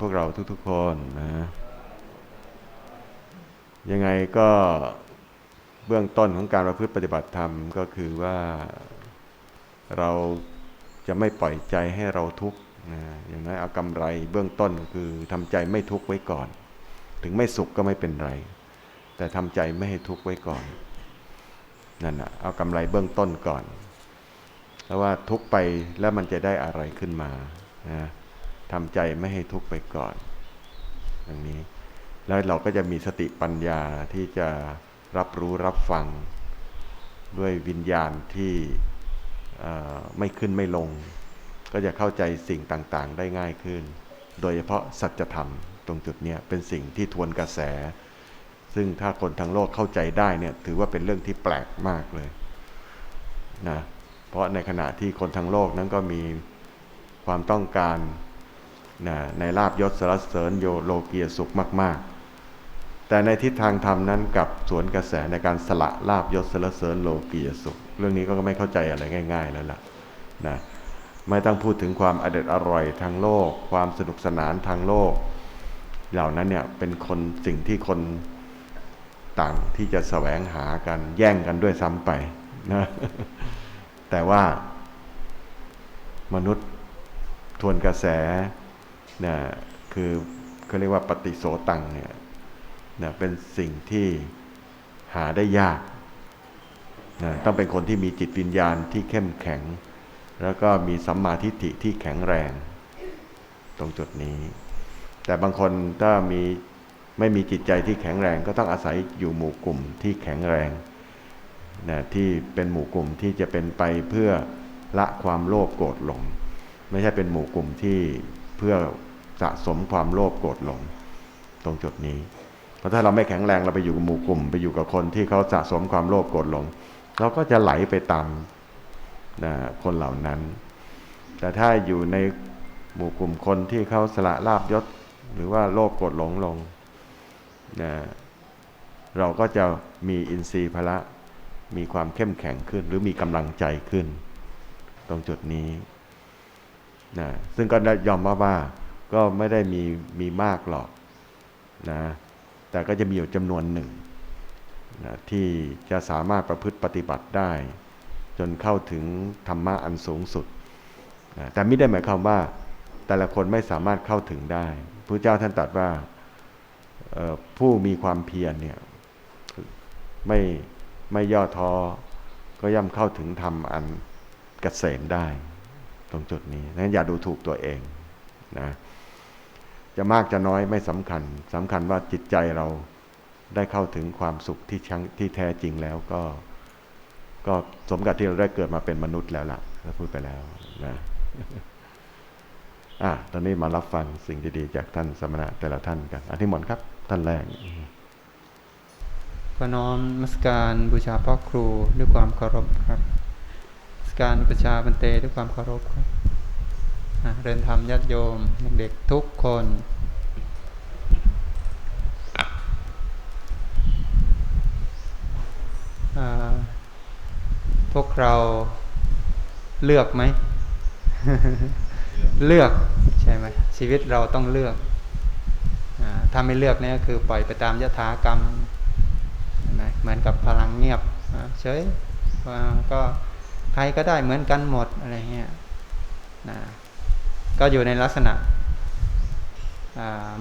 พวกเราทุก ๆ คนนะยังไงก็เบื้องต้นของการประพฤติปฏิบัติธรรมก็คือว่าเราจะไม่ปล่อยใจให้เราทุกข์นะอย่างน้อยเอากำไรเบื้องต้นก็คือทำใจไม่ทุกข์ไว้ก่อน ถึงไม่สุขก็ไม่เป็นไร แต่ทำใจไม่ให้ทุกข์ไว้ก่อนนั่นนะเอากำไรเบื้องต้นก่อนเพราะว่าทุกข์ไปแล้วมันจะได้อะไรขึ้นมานะ ทำใจไม่ให้ทุกข์ไปก่อนอย่างนี้ แล้วเราก็จะมีสติปัญญาที่จะรับรู้รับฟัง ด้วยวิญญาณที่ไม่ขึ้นไม่ลง ก็จะเข้าใจสิ่งต่างๆ ได้ง่ายขึ้น โดยเฉพาะสัจธรรมตรงจุดนี้เป็นสิ่งที่ทวนกระแส ซึ่งถ้าคนทั้งโลกเข้าใจได้เนี่ยถือว่าเป็นเรื่องที่แปลกมากเลยนะเพราะในขณะที่คนทั้งโลกนั้นก็มีความต้องการ นะในลาบยศสารเสริญโยโลเกียสุขมาก ๆ แต่ในทิศทางธรรมนั้นกับสวนกระแสในการสละลาบยศสารเสริญโลกียสุข เรื่องนี้ก็ไม่เข้าใจอะไรง่าย ๆ แล้วล่ะนะไม่ต้องพูดถึงความอเด็ดอร่อยทางโลก ความสนุกสนานทางโลก เหล่านั้นเนี่ยเป็นคนสิ่งที่คนต่างที่จะแสวงหากันแย่งกันด้วยซ้ำไปนะแต่ว่ามนุษย์ทวนกระแส นะคือเขาเรียกว่าปฏิโสตังเนี่ยนะเป็นสิ่งที่หาได้ยากนะต้องเป็นคนที่มีจิตวิญญาณที่เข้มแข็ง แล้วก็มีสัมมาทิฏฐิที่แข็งแรง ตรงจุดนี้ แต่บางคนถ้ามีไม่มีจิตใจที่แข็งแรง ก็ต้องอาศัยอยู่หมู่กลุ่มที่แข็งแรงนะที่เป็นหมู่กลุ่มที่จะเป็นไปเพื่อละความโลภโกรธหลง ไม่ใช่เป็นหมู่กลุ่มที่เพื่อ สะสมความโลภโกรธหลงตรงจุดนี้ เพราะถ้าเราไม่แข็งแรงเราไปอยู่กับหมู่กลุ่ม ไปอยู่กับคนที่เขาสะสมความโลภโกรธหลงเราก็จะไหลไปตามนะคนเหล่านั้น แต่ถ้าอยู่ในหมู่กลุ่มคนที่เขาสละลาบยศ หรือว่าโลภโกรธหลงลงนะเราก็จะมีอินทรีย์พละ มีความเข้มแข็งขึ้น หรือมีกำลังใจขึ้น ตรงจุดนี้นะซึ่งก็ยอมรับว่า ก็ไม่ได้มีมีมากหรอกนะแต่ก็จะมีอยู่จำนวนหนึ่งนะที่จะสามารถประพฤติปฏิบัติได้ จนเข้าถึงธรรมะอันสูงสุดนะแต่ไม่ได้หมายความว่าแต่ละคนไม่สามารถเข้าถึงได้พระเจ้าท่านตรัสว่าผู้มีความเพียรเนี่ยไม่ไม่ย่อท้อก็ย่อมเข้าถึงธรรมอันเกษมได้ ตรงจุดนี้นั้นอย่าดูถูกตัวเองนะ จะมากจะน้อยไม่สำคัญสำคัญว่าจิตใจเราได้เข้าถึงความสุขที่ชังที่แท้จริงแล้วก็ ก็สมกับที่เราได้เกิดมาเป็นมนุษย์แล้วล่ะเราพูดไปแล้วนะอะตอนนี้มารับฟังสิ่งดีๆ จากท่านสมณะแต่ละท่านกันอธิมนครับ ท่านแรกก็น้อมมัสการบูชาพ่อครูด้วยความเคารพครับ มสการประชาบันเตด้วยความเคารพครับ เรียนธรรมญาติโยมเด็กๆทุกคน พวกเราเลือกไหม เลือกใช่ไหมชีวิตเราต้องเลือกอถ้าไม่เลือกเนี่ยคือปล่อยไปตามยถากรรมเหมือนกับพลังเงียบเฉยก็ใครก็ได้เหมือนกันหมดอะไรเงี้ยนะ ก็อยู่ในลักษณะ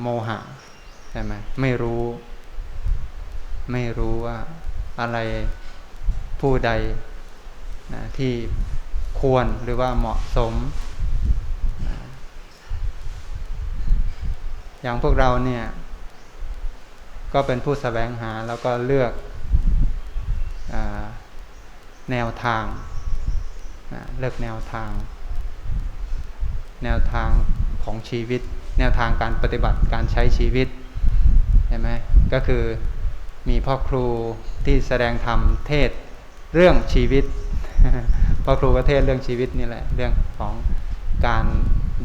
โมหะใช่ไหมไม่รู้ ไม่รู้ว่าอะไรผู้ใดนะที่ควรหรือว่าเหมาะสม อย่างพวกเราเนี่ย ก็เป็นผู้สแสวงหาแล้วก็เลือกอแนวทางนะเลือกแนวทาง แนวทางของชีวิต แนวทางการปฏิบัติการใช้ชีวิตเห็นไหมก็คือมีพ่อครูที่แสดงธรรมเทศเรื่องชีวิตพ่อครูก็เทศเรื่องชีวิตนี่แหละเรื่องของการ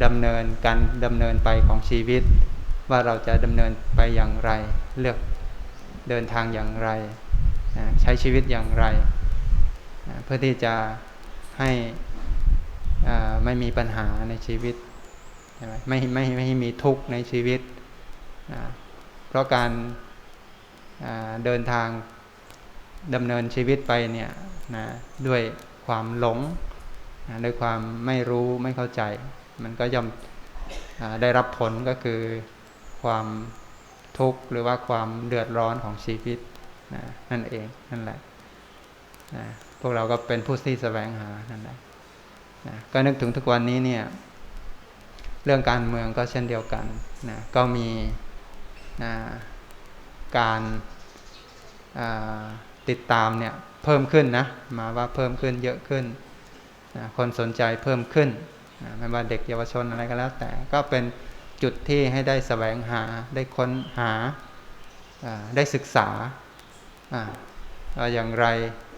ดำเนินการดำเนินไปของชีวิต ว่าเราจะดำเนินไปอย่างไร เลือกเดินทางอย่างไร ใช้ชีวิตอย่างไร เพื่อที่จะให้ ไม่มีปัญหาในชีวิตใช่ไหมไม่ไม่ไม่มีทุกข์ในชีวิตนะเพราะการเดินทางดำเนินชีวิตไปเนี่ยนะด้วยความหลงนะด้วยความไม่รู้ไม่เข้าใจ มันก็ย่อมได้รับผลก็คือความทุกข์หรือว่าความเดือดร้อนของชีวิตนะนั่นเองนั่นแหละนะพวกเราก็เป็นผู้ที่แสวงหานั่นแหละ นะก็นึกถึงทุกวันนี้เนี่ยเรื่องการเมืองก็เช่นเดียวกันนะก็มีนะการาติดตามเนี่ยเพิ่มขึ้นนะมาว่าเพิ่มขึ้นเยอะขึ้นนะคนสนใจเพิ่มขึ้นนะไม่ว่าเด็กเยาวชนอะไรก็แล้ว แต่ก็เป็นจุดที่ให้ได้แสวงหาได้ค้นหาาได้ศึกษาออย่างไร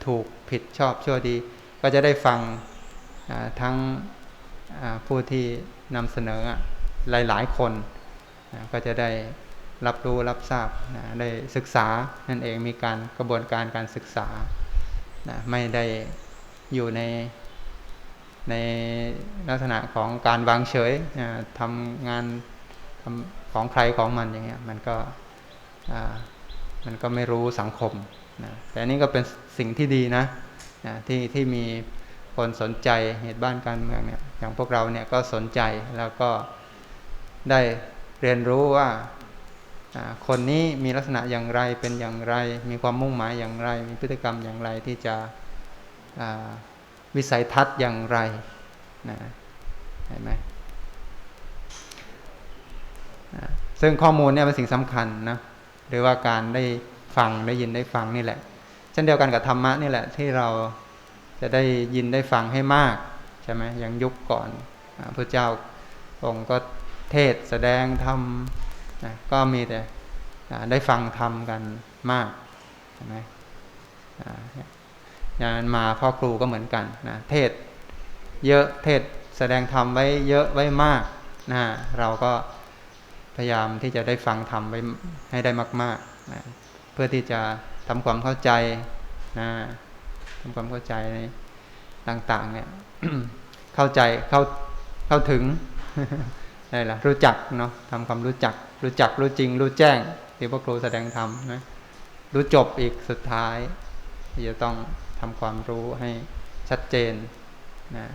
ถูกผิดชอบชั่วดี ก็จะได้ฟัง ทั้งผู้ที่นำเสนอหลาย ๆ คนก็จะได้รับรู้รับทราบได้ศึกษานั่นเองมีการกระบวนการการศึกษาไม่ได้อยู่ในในลักษณะของการวางเฉยทำงานทำของใครของมันอย่างเงี้ยมันก็มันก็ไม่รู้สังคมนะแต่นี้ก็เป็นสิ่งที่ดีนะนะที่ที่มี คนสนใจเหตุบ้านการเมืองเนี่ยอย่างพวกเราเนี่ยก็สนใจแล้วก็ได้เรียนรู้ว่าคนนี้มีลักษณะอย่างไรเป็นอย่างไร มีความมุ่งหมายอย่างไร มีพฤติกรรมอย่างไรที่จะวิสัยทัศน์อย่างไรนะเห็นไหมซึ่งข้อมูลเนี่ยเป็นสิ่งสำคัญนะหรือว่าการได้ฟังได้ยินได้ฟังนี่แหละ เช่นเดียวกันกับธรรมะนี่แหละที่เรา จะได้ยินได้ฟังให้มากใช่ไหมอย่างยุคก่อนอพระเจ้าองค์ก็เทศแสดงธรรมนะก็มีแต่ได้ฟังธรรมกันมากใช่ไหมอ่าอย่างนั้นมาพ่อครูก็เหมือนกันนะเทศเยอะเทศแสดงธรรมไว้เยอะไว้มากนะเราก็พยายามที่จะได้ฟังธรรมไว้ให้ได้มากๆนะเพื่อที่จะทำความเข้าใจนะ ทำความเข้าใจในต่าง ๆ เนี่ยเข้าใจเข้าเข้าถึงอะไรล่ะรู้จักเนาะทำความรู้จัก รู้จักรู้จริง รู้แจ้งที่พวกครูแสดงธรรมนะรู้จบอีกสุดท้ายที่จะต้องทำความรู้ให้ชัดเจนนะ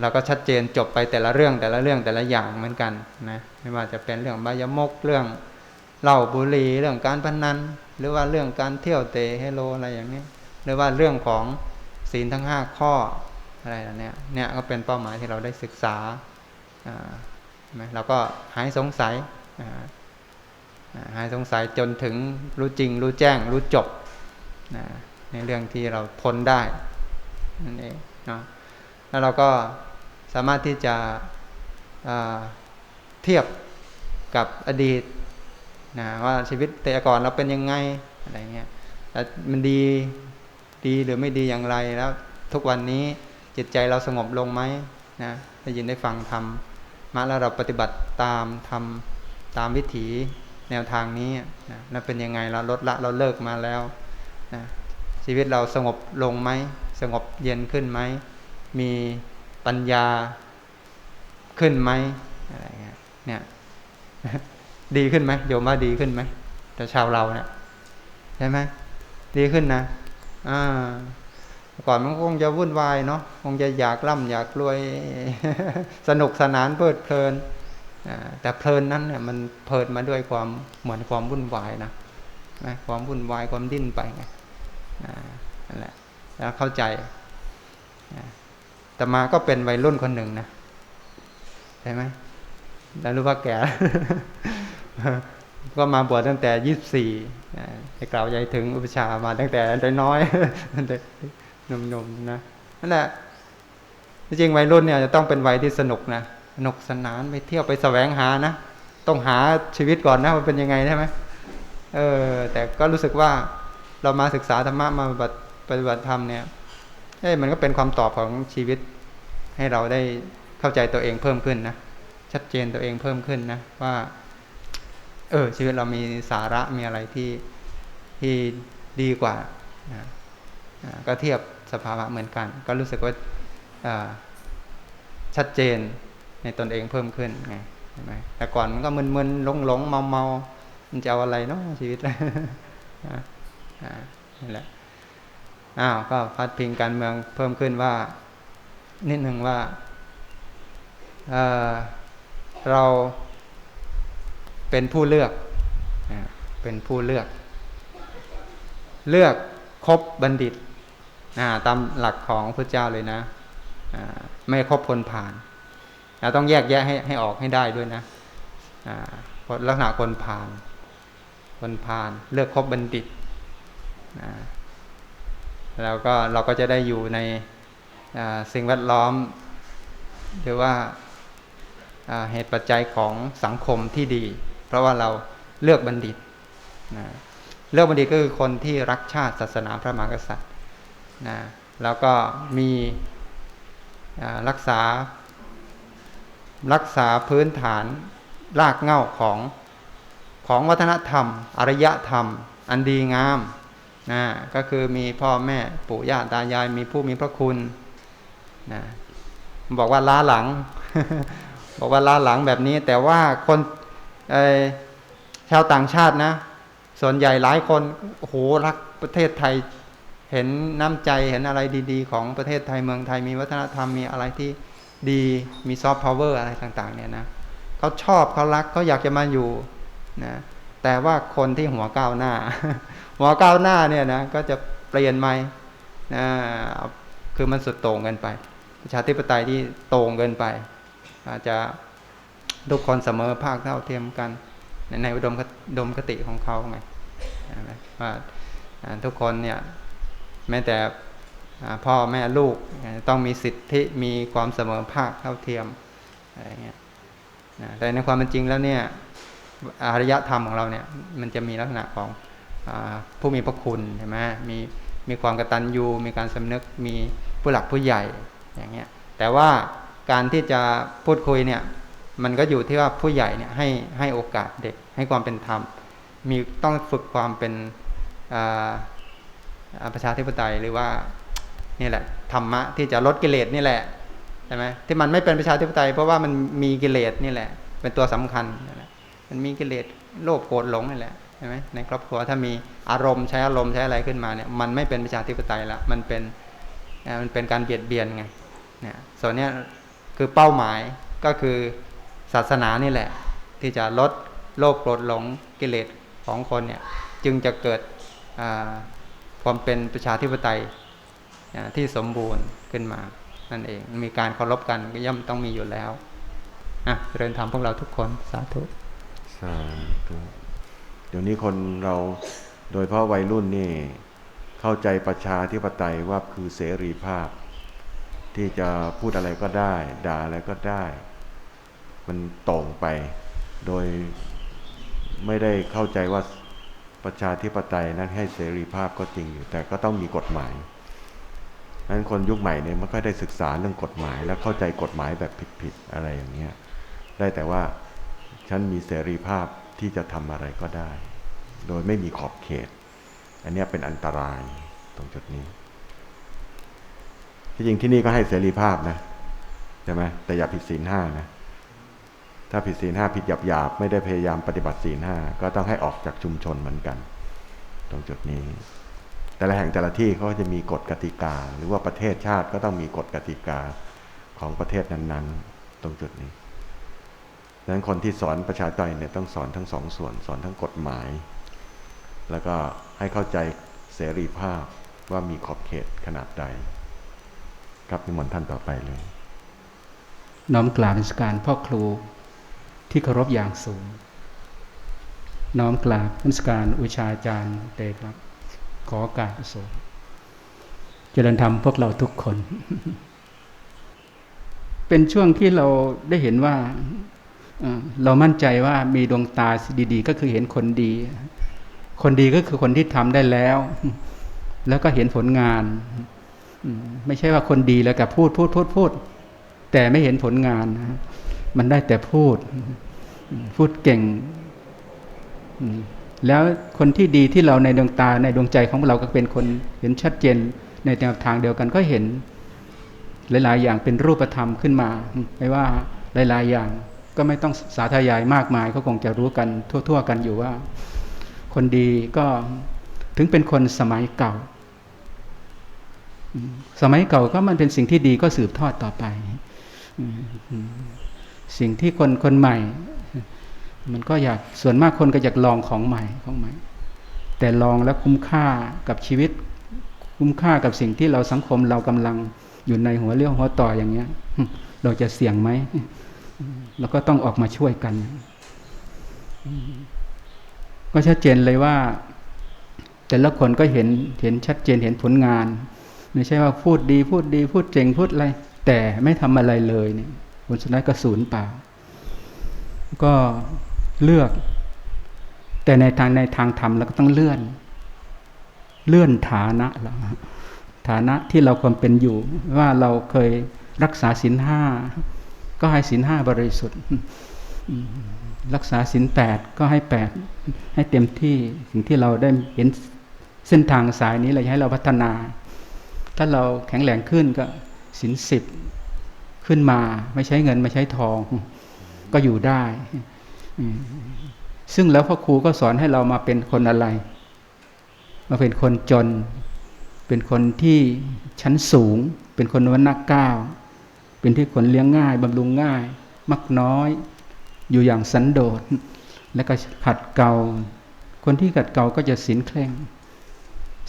เราก็ชัดเจนจบไปแต่ละเรื่องแต่ละเรื่องแต่ละอย่างเหมือนกันนะไม่ว่าจะเป็นเรื่องบายมกเรื่อง เหล้าบุหรี่เรื่องการพนัน หรือว่าเรื่องการเที่ยวเตะเฮโลอะไรอย่างนี้ หรือว่าเรื่องของศีลทั้งห้าข้ออะไรแบบเนี้ยเนี่ยก็เป็นเป้าหมายที่เราได้ศึกษาอ่าใช่ไหมเราก็หายสงสัยอ่าหายสงสัยจนถึงรู้จริง รู้แจ้ง รู้จบนะในเรื่องที่เราพ้นได้นั่นเองนะแล้วเราก็สามารถที่จะเทียบกับอดีต นะว่าชีวิตแต่ก่อนเราเป็นยังไงอะไรเงี้ยแล้วมันดีดีหรือไม่ดีอย่างไรแล้ว ทุกวันนี้จิตใจเราสงบลงไหมนะได้ยินได้ฟังทำมาแล้วเราปฏิบัติตามทำตามวิถีแนวทางนี้นะแล้วเป็นยังไงเราลดละเราเลิกมาแล้วนะชีวิตเราสงบลงไหมสงบเย็นขึ้นไหมมีปัญญาขึ้นไหมอะไรเงี้ยเนี่ย ดีขึ้นไหมโยมว่าดีขึ้นไหมแต่ชาวเราเนี่ยใช่ไหมดีขึ้นนะอ่าก่อนมันคงจะวุ่นวายเนาะคงจะอยากร่ำอยากรวย สนุกสนานเพลิดเพลินแต่เพลินนั้นเนี่ยมันเพลินมาด้วยความเหมือนความวุ่นวายนะนะความวุ่นวายความดิ้นไปไงนั่นแหละแล้วเข้าใจแต่มาก็เป็นวัยรุ่นคนหนึ่งนะใช่ไหมแล้วรู้ว่าแก่ ก็มาบวชตั้งแต่ยี่สิบสี่ให้กล่าวใจถึงอุปชามาตั้งแต่น้อยๆหนุ่มๆนะนั่นแหละจริงๆวัยรุ่นเนี่ยจะต้องเป็นวัยที่สนุกนะสนุกสนานไปเที่ยวไปแสวงหานะต้องหาชีวิตก่อนนะมันเป็นยังไงใช่ไหมเออ แต่ก็รู้สึกว่าเรามาศึกษาธรรมะมาปฏิบัติธรรมเนี่ยเอ้ยมันก็เป็นความตอบของชีวิต ให้เราได้เข้าใจตัวเองเพิ่มขึ้นนะชัดเจนตัวเองเพิ่มขึ้นนะว่า เออชีวิตเรามีสาระมีอะไรที่ที่ดีกว่านะก็เทียบสภาวะเหมือนกัน ก็รู้สึกว่าชัดเจนในตนเองเพิ่มขึ้นไงใช่ไหมแต่ก่อนมันก็มึนๆหลงๆเมาๆมันจะเอาอะไรเนาะชีวิตอ่าอ่านี่แหละอ้าวก็พัดพิงการเมืองเพิ่มขึ้นว่า นิดหนึ่งว่าเเรา เป็นผู้เลือก เป็นผู้เลือก เลือกคบบัณฑิตตามหลักของพระเจ้าเลยนะไม่คบคนผ่านเราต้องแยกแยะให้ให้ออกให้ได้ด้วยนะเพราะลักษณะคนผ่าน คนผ่าน เลือกคบบัณฑิตแล้วก็เราก็จะได้อยู่ในสิ่งแวดล้อม หรือว่าเหตุปัจจัยของสังคมที่ดี เพราะว่าเราเลือกบัณฑิตนะเลือกบัณฑิตก็คือคนที่รักชาติศาสนาพระมหากษัตริย์นะแล้วก็มีรักษา รักษาพื้นฐานรากเหง้าของของวัฒนธรรม อารยธรรม อันดีงามนะก็คือมีพ่อแม่ปู่ย่าตายายมีผู้มีพระคุณนะบอกว่าล้าหลัง บอกว่าล้าหลังแบบนี้ แต่ว่าคน ชาวต่างชาตินะ ส่วนใหญ่หลายคนโอ้โหรักประเทศไทยเห็นน้ำใจเห็นอะไรดีๆ ของประเทศไทยเมืองไทยมีวัฒนธรรมมีอะไรที่ดีมีซอฟต์พาวเวอร์อะไรต่างๆเนี่ยนะเขาชอบเขารักเขาอยากจะมาอยู่นะแต่ว่าคนที่หัวก้าวหน้า หัวก้าวหน้าเนี่ยนะก็จะเปลี่ยนไหมนะคือมันสุดโต่งเกินไปประชาธิปไตยที่โต่งเกินไป อาจจะ ทุกคนเสมอภาคเท่าเทียมกันในในอุดมคดมคติของเขาไงว่าทุกคนเนี่ยแม้แต่พ่อแม่ลูกต้องมีสิทธิมีความเสมอภาคเท่าเทียมอะไรเงี้ยแต่ในความเป็นจริงแล้วเนี่ยอารยธรรมของเราเนี่ยมันจะมีลักษณะของอผู้มีพระคุณใช่ไหมมีมีความกตัญญูมีการสำนึกมีผู้หลักผู้ใหญ่อย่างเงี้ยแต่ว่าการที่จะพูดคุยเนี่ย มันก็อยู่ที่ว่าผู้ใหญ่เนี่ยให้ให้โอกาสเด็กให้ความเป็นธรรม มีต้องฝึกความเป็นประชาธิปไตยหรือว่านี่แหละธรรมะที่จะลดกิเลสนี่แหละใช่ไหมที่มันไม่เป็นประชาธิปไตย เพราะว่ามันมีกิเลสนี่แหละ เป็นตัวสำคัญมันมีกิเลสโลภโกรธหลงนี่แหละใช่ไหมในครอบครัวถ้ามีอารมณ์ใช้อารมณ์ใช้อะไรขึ้นมาเนี่ยมันไม่เป็นประชาธิปไตยละมันเป็นมันเป็นการเบียดเบียนไงเนี่ยส่วนนี้คือเป้าหมายก็คือ ศาสนานี่แหละ ที่จะลดโลภโกรธหลงกิเลสของคนเนี่ยจึงจะเกิดความเป็นประชาธิปไตยที่สมบูรณ์ขึ้นมานั่นเอง มีการเคารพกันก็ย่อมต้องมีอยู่แล้วอะเริญธรรมพวกเราทุกคนสาธุสาธุเดี๋ยวนี้คนเราโดยเฉพาะวัยรุ่นนี่ เข้าใจประชาธิปไตยว่าคือเสรีภาพ ที่จะพูดอะไรก็ได้ ด่าอะไรก็ได้ มันตรงไป โดยไม่ได้เข้าใจว่าประชาธิปไตยนั้นให้เสรีภาพก็จริงอยู่ แต่ก็ต้องมีกฎหมายนั้นคนยุคใหม่เนี่ยไม่ค่อยได้ศึกษาเรื่องกฎหมาย และเข้าใจกฎหมายแบบผิดๆอะไรอย่างเงี้ย ได้แต่ว่าฉันมีเสรีภาพที่จะทำอะไรก็ได้ โดยไม่มีขอบเขต อันนี้เป็นอันตรายตรงจุดนี้ ที่จริงที่นี่ก็ให้เสรีภาพนะใช่ไหมแต่อย่าผิดศีลห้านะ ถ้าผิดศีลห้าผิดหยาบหยาบไม่ได้พยายามปฏิบัติศีลห้าก็ต้องให้ออกจากชุมชนเหมือนกัน ตรงจุดนี้ แต่ละแห่งแต่ละที่เขาจะมีกฎกติกา หรือว่าประเทศชาติก็ต้องมีกฎกติกาของประเทศนั้น ๆ ตรงจุดนี้ดังนั้นคนที่สอนประชาธิปไตยเนี่ยต้องสอนทั้งสองส่วน สอนทั้งกฎหมาย แล้วก็ให้เข้าใจเสรีภาพว่ามีขอบเขตขนาดใดครับนิมนต์ท่านต่อไปเลย น้อมกราบนสการพ่อครู ที่เคารพอย่างสูง น้อมกราบนมัสการอุชาจารย์เตครับ ขอโอกาสสูงเจริญธรรมพวกเราทุกคน เป็นช่วงที่เราได้เห็นว่าเรามั่นใจว่ามีดวงตาดีๆ ก็คือเห็นคนดี คนดีก็คือคนที่ทำได้แล้ว แล้วก็เห็นผลงาน ไม่ใช่ว่าคนดีแล้วก็พูดพูดพูดพูด แต่ไม่เห็นผลงานนะ มันได้แต่พูด พูดเก่ง แล้วคนที่ดีที่เราในดวงตาในดวงใจของเราก็เป็นคนเห็นชัดเจนในแนวทางเดียวกันก็เห็น หลาย ๆ อย่างเป็นรูปธรรมขึ้นมา ไม่ว่าหลาย ๆ อย่างก็ไม่ต้องสาธยายมากมายก็คงจะรู้กันทั่ว ๆ กันอยู่ว่า คนดีก็ถึงเป็นคนสมัยเก่า สมัยเก่าก็มันเป็นสิ่งที่ดีก็สืบทอดต่อไป สิ่งที่คนคนใหม่ มันก็อยากส่วนมากคนก็อยากลองของใหม่ของใหม่ แต่ลองแล้วคุ้มค่ากับชีวิต คุ้มค่ากับสิ่งที่เราสังคมเรากำลังอยู่ในหัวเรี่ยวหัวต่ออย่างเงี้ย เราจะเสี่ยงไหมเราก็ต้องออกมาช่วยกัน ก็ชัดเจนเลยว่า แต่ละคนก็เห็นเห็นชัดเจนเห็นผลงาน ไม่ใช่ว่าพูดดี พูดดี พูดเจ๋งพูดอะไร แต่ไม่ทำอะไรเลยเนี่ย ผลสุดท้ายก็ศูนย์เปล่า ก็เลือก แต่ในทางในทางธรรมเราก็ต้องเลื่อน เลื่อนฐานะเราฐานะที่เราควรเป็นอยู่ ว่าเราเคยรักษาศีลห้าก็ให้ศีลห้าบริสุทธิ์รักษาศีลแปดก็ให้แปดให้เต็มที่สิ่งที่เราได้เห็นเส้นทางสายนี้เราให้เราพัฒนา ถ้าเราแข็งแรงขึ้นก็ศีลสิบ ขึ้นมา ไม่ใช้เงินไม่ใช้ทอง ก็อยู่ได้ ซึ่งแล้วพ่อครูก็สอนให้เรามาเป็นคนอะไร มาเป็นคนจน เป็นคนที่ชั้นสูง เป็นคนวันนักก้าวเป็นที่คนเลี้ยงง่ายบำรุงง่าย มักน้อย อยู่อย่างสันโดษ แล้วก็ขัดเกลาคนที่ขัดเกลาก็จะสินเคร่ง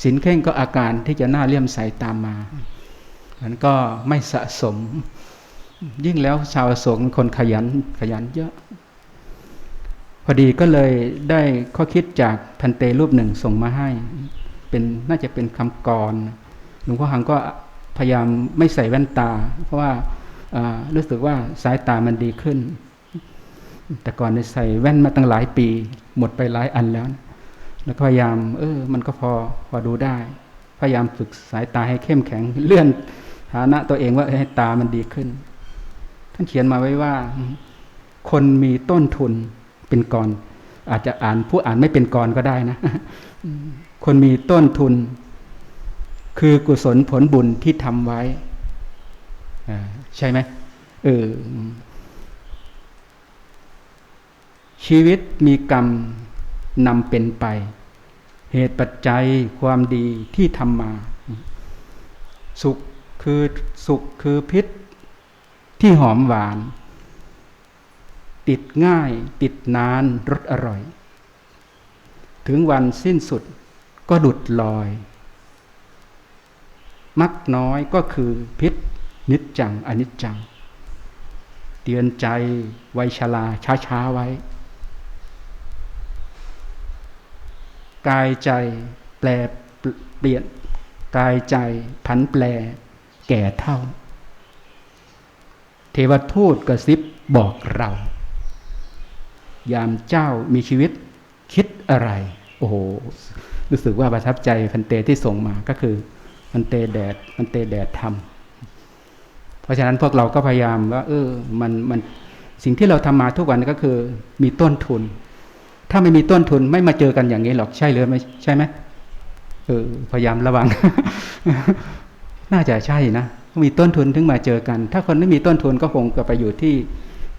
สินเคร่งก็อาการที่จะน่าเลี่ยมใสตามมามันก็ไม่สะสม ยิ่งแล้วชาวโศกเป็นคนขยันขยันเยอะ พอดีก็เลยได้ข้อคิดจากพันเตรูปหนึ่งส่งมาให้ เป็นน่าจะเป็นคำกรหลวงพ่อหังก็พยายามไม่ใส่แว่นตา เพราะว่ารู้สึกว่าสายตามันดีขึ้น แต่ก่อนใส่แว่นมาตั้งหลายปี หมดไปหลายอันแล้ว แล้วพยายาม เออ มันก็พอพอดูได้ พยายามฝึกสายตาให้เข้มแข็งเลื่อนฐานะตัวเองว่าให้ตามันดีขึ้น ท่านเขียนมาไว้ว่า คนมีต้นทุนเป็นกรอาจจะอ่านผู้อ่านไม่เป็นกรก็ได้นะ คนมีต้นทุน คือกุศลผลบุญที่ทำไว้ใช่ไหมเออชีวิตมีกรรมนำเป็นไป เหตุปัจจัยความดีที่ทำมา สุขคือสุขคือพิษ ที่หอมหวาน ติดง่าย ติดนานรสอร่อย ถึงวันสิ้นสุดก็ดุดลอย มักน้อยก็คือพิษนิจจังอนิจจัง เตือนใจไวชลาช้าช้าไว้ กายใจแปลเปลี่ยนกายใจผันแปรแก่เท่า เทวทูตกระซิบบอกเรา ยามเจ้ามีชีวิตคิดอะไร โอ้โห รู้สึกว่าประทับใจพันเตที่ส่งมาก็คือพันเตแดดพันเตแดดทำเพราะฉะนั้นพวกเราก็พยายามว่า เออ มันมันสิ่งที่เราทำมาทุกวันก็คือ มีต้นทุน ถ้าไม่มีต้นทุนไม่มาเจอกันอย่างนี้หรอกใช่หรือไม่ใช่ไหมเออพยายามระวัง น่าจะใช่นะ มีต้นทุนถึงมาเจอกัน ถ้าคนไม่มีต้นทุนก็คงจะไปอยู่ที่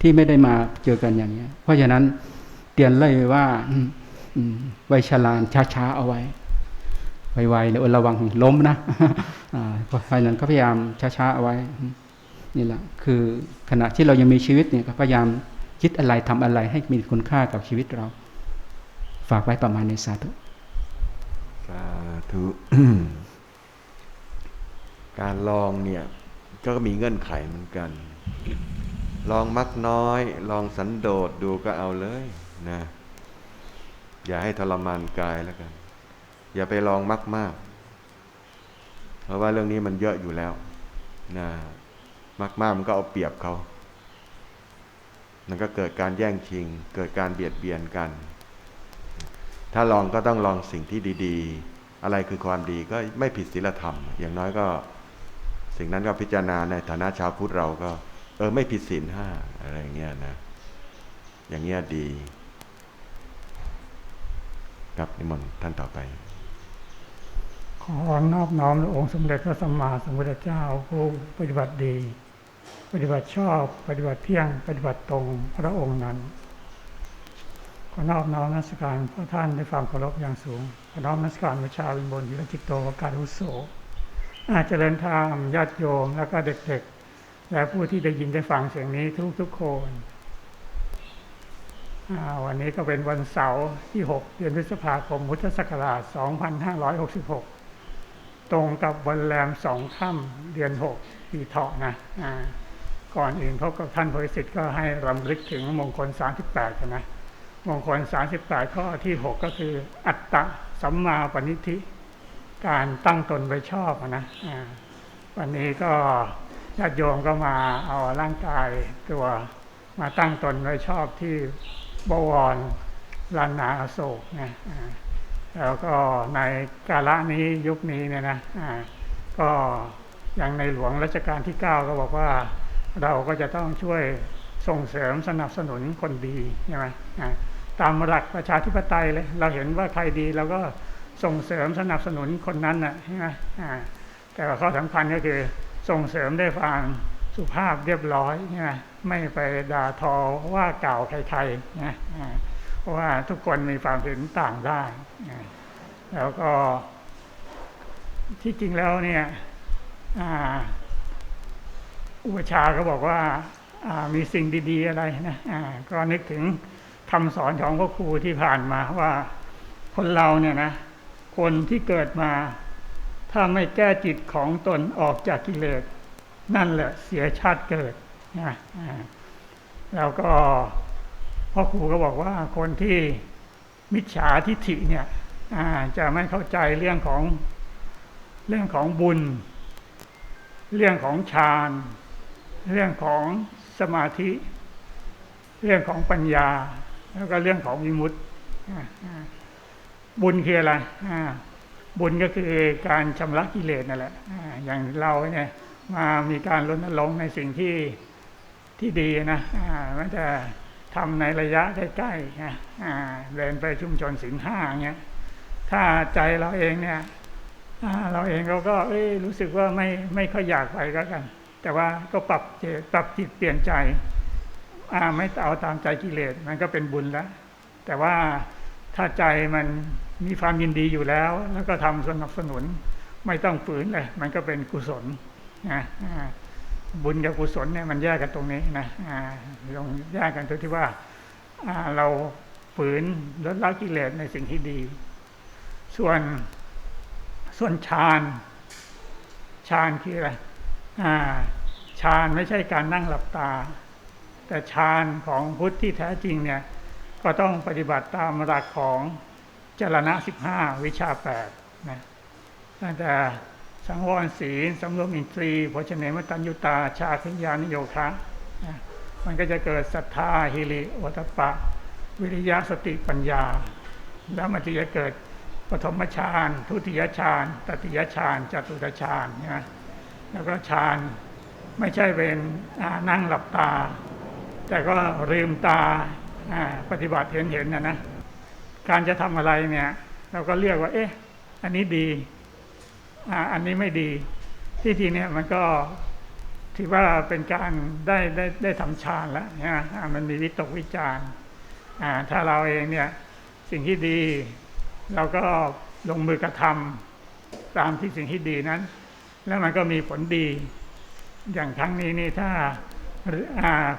ที่ไม่ได้มาเจอกันอย่างนี้เพราะฉะนั้นเตือนเลยว่าไวชลานช้าๆเอาไว้ไวๆเลยระวังล้มนะเพราะนั้นก็พยายามช้าๆเอาไว้นี่แหละคือขณะที่เรายังมีชีวิตเนี่ยก็พยายามคิดอะไรทำอะไรให้มีคุณค่ากับชีวิตเรา ฝากไว้ประมาณในสาธุสาธุ การลองเนี่ยก็มีเงื่อนไขเหมือนกัน ลองมักน้อย ลองสันโดษดูก็เอาเลยนะ อย่าให้ทรมานกายแล้วกัน อย่าไปลองมากมากเพราะว่าเรื่องนี้มันเยอะอยู่แล้วนะมากมากมันก็เอาเปรียบเขามันก็เกิดการแย่งชิง เกิดการเบียดเบียนกัน ถ้าลองก็ต้องลองสิ่งที่ดี ๆ อะไรคือความดีก็ไม่ผิดศีลธรรม อย่างน้อยก็ สิ่งนั้นก็พิจารณาในฐานะชาวพุทธเราก็ เออไม่ผิดศีลห้าอะไรอย่างเงี้ยนะ อย่างเงี้ยดี ครับนิมนต์ท่านต่อไป ขอนอบน้อมองค์สมเด็จพระสัมมาสัมพุทธเจ้าผู้ปฏิบัติดี ปฏิบัติชอบปฏิบัติเที่ยง ปฏิบัติตรงพระองค์นั้นขอนอบน้อมนักการพระท่านด้ความเคารพอย่างสูงขอน้อมนักการพระชาวินบนวิรจิตโตวการอุโส อาเจริญธรรมญาติโยมแล้วก็เด็กๆ และผู้ที่ได้ยินได้ฟังเสียงนี้ทุกๆคนวันนี้ก็เป็นวันเสาร์ที่ 6 เดือนพฤษภาคมพุทธศักราช 2566 ตรงกับวันแรมสองค่ำเดือน 6 ปีเถาะนะอ่าก่อนอื่นพบกับท่านบริสิทธิ์ก็ให้รำลึกถึงมงคล 38 กันนะ มงคล 38 ข้อที่ 6 ก็คืออัตตะสัมมาปณิธิ การตั้งตนไว้ชอบนะวันนี้ก็ญาติโยมก็มาเอาร่างกายตัวมาตั้งตนไว้ชอบที่บวรลานนาอโศกนะแล้วก็ในกาละนี้ยุคนี้เนี่ยนะก็อย่างในหลวงรัชกาลที่ 9 ก็บอกว่าเราก็จะต้องช่วยส่งเสริมสนับสนุนคนดีใช่ไหมตามหลักประชาธิปไตยเลยเราเห็นว่าใครดีเราก็ ส่งเสริมสนับสนุนคนนั้นนะใช่ไหมอ่าแต่ข้อสำคัญก็คือส่งเสริมได้วยความสุภาพเรียบร้อยใช่ไหมไม่ไปด่าทอว่ากล่าวใครๆนะอ่าเพราะว่าทุกคนมีความเห็นต่างได้ แล้วก็ที่จริงแล้วเนี่ยอ่าอุปชาก็บอกว่าอ่ามีสิ่งดีๆอะไรนะอ่าก็นึกถึงคำสอนของพระครูที่ผ่านมาว่าคนเราเนี่ยนะ คนที่เกิดมา ถ้าไม่แก้จิตของตนออกจากกิเลส นั่นแหละเสียชาติเกิดนะแล้วก็พ่อครูก็บอกว่าคนที่มิจฉาทิฏฐิเนี่ยจะไม่เข้าใจเรื่องของเรื่องของบุญ เรื่องของฌาน เรื่องของสมาธิ เรื่องของปัญญา แล้วก็เรื่องของวิมุตติ บุญคืออะไรบุญก็คือการชำระกิเลสนั่นแหละอย่างเราเนี่ยมามีการรณรงในสิ่งที่ที่ดีนะอ่ามันจะทำในระยะใกล้ๆนะเดินไปชุมชนศีลห้าเงี้ยถ้าใจเราเองเนี่ยเราเองเราก็เอ้ยรู้สึกว่าไม่ไม่ค่อยอยากไปก็กัน แต่ว่าก็ปรับจตปรับจิตเปลี่ยนใจไม่เอาตามใจกิเลสมันก็เป็นบุญแล้วแต่ว่าถ้าใจมัน มีความยินดีอยู่แล้ว แล้วก็ทำสนับสนุนไม่ต้องฝืนเลยมันก็เป็นกุศลนะบุญกับกุศลเนี่ยมันแยกกันตรงนี้นะอ่าตรงแยกกันตรงที่ว่าเราฝืนลดละกิเลสในสิ่งที่ดี ส่วนส่วนฌานฌานคืออะไรฌานไม่ใช่การนั่งหลับตา แต่ฌานของพุทธที่แท้จริงเนี่ย ก็ต้องปฏิบัติตามหลักของ จรณะสิบห้าวิชาแปดนะตั้งแต่สังวรศีลสำรวมอินทรีย์โภชเนมตัญญุตา ชาคิยานิโยคะนะมันก็จะเกิดศรัทธาฮิริโอตปะ วิริยะสติปัญญา แล้วมันจะเกิดปฐมฌานทุติยฌานตติยฌานจตุตฌานนะแล้วก็ฌานไม่ใช่เป็นนั่งหลับตา แต่ก็ลืมตาปฏิบัติเห็นเห็นนะนะ การจะทำอะไรเนี่ย เราก็เรียกว่า เอ๊ะ อันนี้ดี อ่า อันนี้ไม่ดี ที่ทีเนี่ยมันก็ถือว่าเป็นการได้ได้ได้ทำฌานแล้วนะมันมีวิตกวิจารอ่าถ้าเราเองเนี่ยสิ่งที่ดี เราก็ลงมือกระทำตามที่สิ่งที่ดีนั้น แล้วมันก็มีผลดี อย่างครั้งนี้นี่ถ้า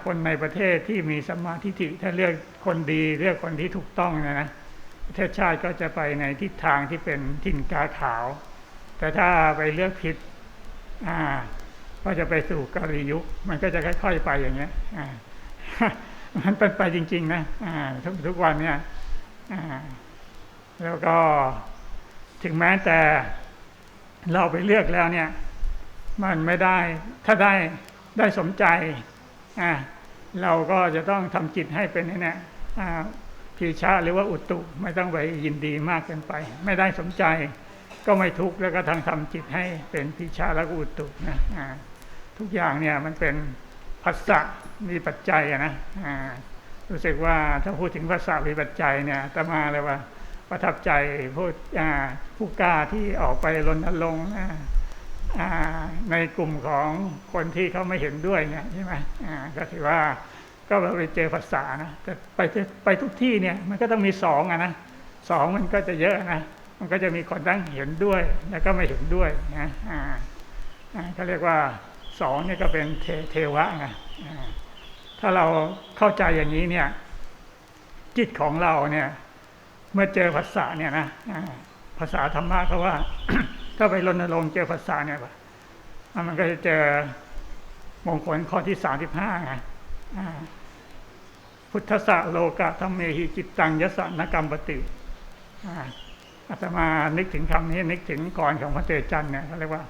คนในประเทศที่มีสมาธิฏฐิถ้าเลือกคนดี เลือกคนที่ถูกต้องนะนะ ประเทศชาติก็จะไปในทิศทางที่เป็นถิ่นกาขาว แต่ถ้าไปเลือกผิดอ่าก็จะไปสู่กาลียุค มันก็จะค่อยๆไปอย่างเงี้ยอ่ามันเป็นไปจริง ๆ นะอ่าทุกทุกวันเนี่ยอ่าแล้วก็ถึงแม้แต่เราไปเลือกแล้วเนี่ย มันไม่ได้ถ้าได้ได้สมใจอ่าเราก็จะต้องทำจิตให้เป็นนี่นะ พีชาหรือว่าอุตุ ไม่ต้องไปยินดีมากเกินไป ไม่ได้สมใจ ก็ไม่ทุกข์แล้วก็ทางทำจิตให้เป็นพีชาแล้วก็อุตุนะทุกอย่างเนี่ยมันเป็นภัสสะมีปัจจัยนะรู้สึกว่าถ้าพูดถึงภาษามีปัจจัยเนี่ยตมาเลยว่าประทับใจผู้ผู้กล้าที่ออกไปรณรงค์ในกลุ่มของคนที่เขาไม่เห็นด้วยเนี่ยใช่ไหมก็ถือว่า ก็ไปเจอภาษานะแต่ไปไปทุกที่เนี่ยมันก็ต้องมีสองอะนะสองมันก็จะเยอะนะมันก็จะมีคนทั้งเห็นด้วยแล้วก็ไม่เห็นด้วยนะอ่าเขาเรียกว่าสองเนี่ยก็เป็นเทเทวะไงถ้าเราเข้าใจอย่างนี้เนี่ยจิตของเราเนี่ย เมื่อเจอภาษาเนี่ยนะภาษาธรรมะเขาว่า ถ้าไปรณรงค์เจอภาษาเนี่ยอะมันก็จะเจอมงคลข้อที่สามสิบห้าไงอ่า พุทธะโลกะธรรมเมหิจิตตังยสสนกรรมปติอ่าตมานึกถึงคำนี้นึกถึงก่อนของพระเตจันเนี่ยเขาเรียกว่า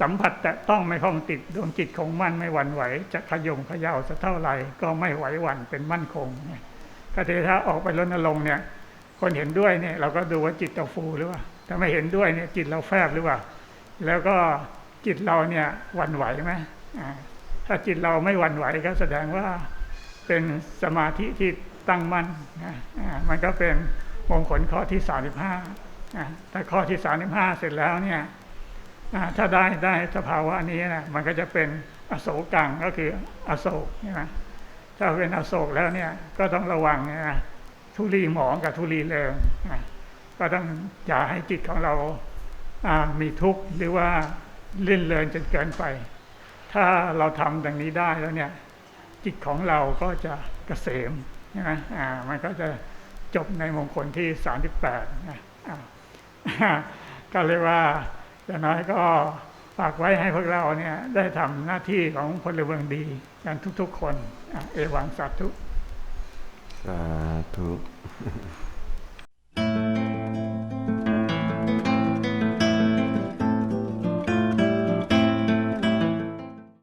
สัมผัสแต่ต้องไม่คล้องติดดวงจิตคงมั่นไม่หวั่นไหว จะขยงเขย่าสักเท่าไหร่ก็ไม่ไหวหวั่นเป็นมั่นคงเนี่ยก็ถือถ้าออกไปรณรงค์เนี่ย คนเห็นด้วยเนี่ยเราก็ดูว่าจิตเราฟูหรือเปล่าถ้าไม่เห็นด้วยเนี่ยจิตเราแฟบหรือเปล่า แล้วก็จิตเราเนี่ยหวั่นไหวไหมอ่าถ้าจิตเราไม่หวั่นไหวก็แสดงว่า เป็นสมาธิที่ตั้งมั่นนะมันก็เป็นมงคลข้อที่สามสิบห้าถ้าข้อที่สามสิบห้าเสร็จแล้วเนี่ยอ่าถ้าได้ได้สภาวะนี้นะมันก็จะเป็นอโศกังก็คืออโศกใช่ไหมถ้าเป็นอโศกแล้วเนี่ยก็ต้องระวังนะทุลีหมองกับทุลีเริงอะก็ต้องอย่าให้จิตของเราอ่ามีทุกข์หรือว่าเล่นเลินจนเกินไป ถ้าเราทำดังนี้ได้แล้วเนี่ย จิตของเราก็จะเกษมใช่ไหมอ่ามันก็จะจบในมงคลที่ 38นะอ่าก็เรียกว่าอย่างน้อยก็ฝากไว้ให้พวกเราเนี่ยได้ทำหน้าที่ของพลเมืองดีกันทุกๆคนอเอวังสาธุ สาธุ